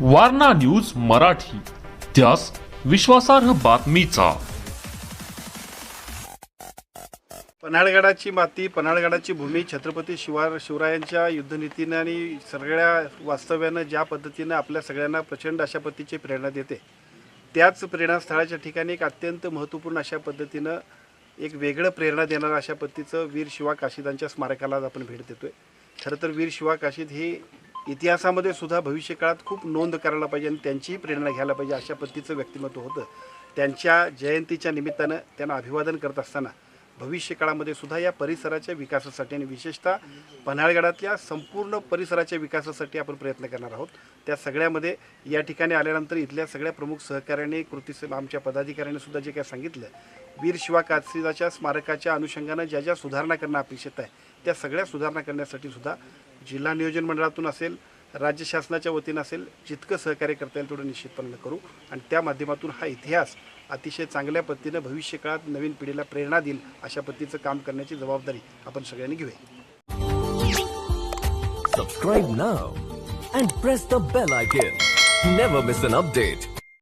Warna news Marathi. त्यास विश्वासार्ह बातमीचा. पन्हाळगडाची माती पन्हाळगडाची भूमी छत्रपती शिवा शिवरायांच्या युद्धनीतीनं आणि सगळ्या वास्तव्यानं ज्या पद्धतीनं आपल्या सगळ्यांना प्रचंड अशा पद्धतीची प्रेरणा देते. त्याच प्रेरणास्थळाच्या ठिकाणी एक अत्यंत महत्त्वपूर्ण अशा पद्धतीनं एक वेगळं प्रेरणा देणारं अशा पद्धतीचं वीर शिवा काशीदांच्या स्मारकाला आपण भेट देतोय. खरं तर वीर शिवा काशीद ही इतिहासामध्ये सुद्धा भविष्यकाळात खूप नोंद करायला पाहिजे आणि त्यांचीही प्रेरणा घ्यायला पाहिजे अशा पद्धतीचं व्यक्तिमत्व होतं. त्यांच्या जयंतीच्या निमित्तानं त्यांना अभिवादन करत असताना भविष्य काळामध्ये सुद्धा या परिसराच्या विकासासाठी आणि विशेषतः पन्हाळगडातल्या संपूर्ण परिसराच्या विकासासाठी आपण प्रयत्न करणार आहोत. त्या सगळ्यामध्ये या ठिकाणी आल्यानंतर इथल्या सगळ्या प्रमुख सहकाऱ्यांनी कृती आमच्या पदाधिकाऱ्यांनी सुद्धा जे काय सांगितलं वीर शिवा कासीदाच्या स्मारकाच्या अनुषंगानं ज्या ज्या सुधारणा करणं अपेक्षित आहे त्या सगळ्या सुधारणा करण्यासाठी सुद्धा जिल्हा नियोजन मंडळातून असेल राज्य शासनाच्या वतीनं असेल जितकं सहकार्य करता येईल तेवढं निश्चितपणे करू. आणि त्या माध्यमातून हा इतिहास अतिशय चांगल्या पद्धतीनं भविष्यकाळात नवीन पिढीला प्रेरणा देईल अशा पद्धतीचं काम करण्याची जबाबदारी आपण सगळ्यांनी घेऊया. Subscribe now and press the bell icon never miss an update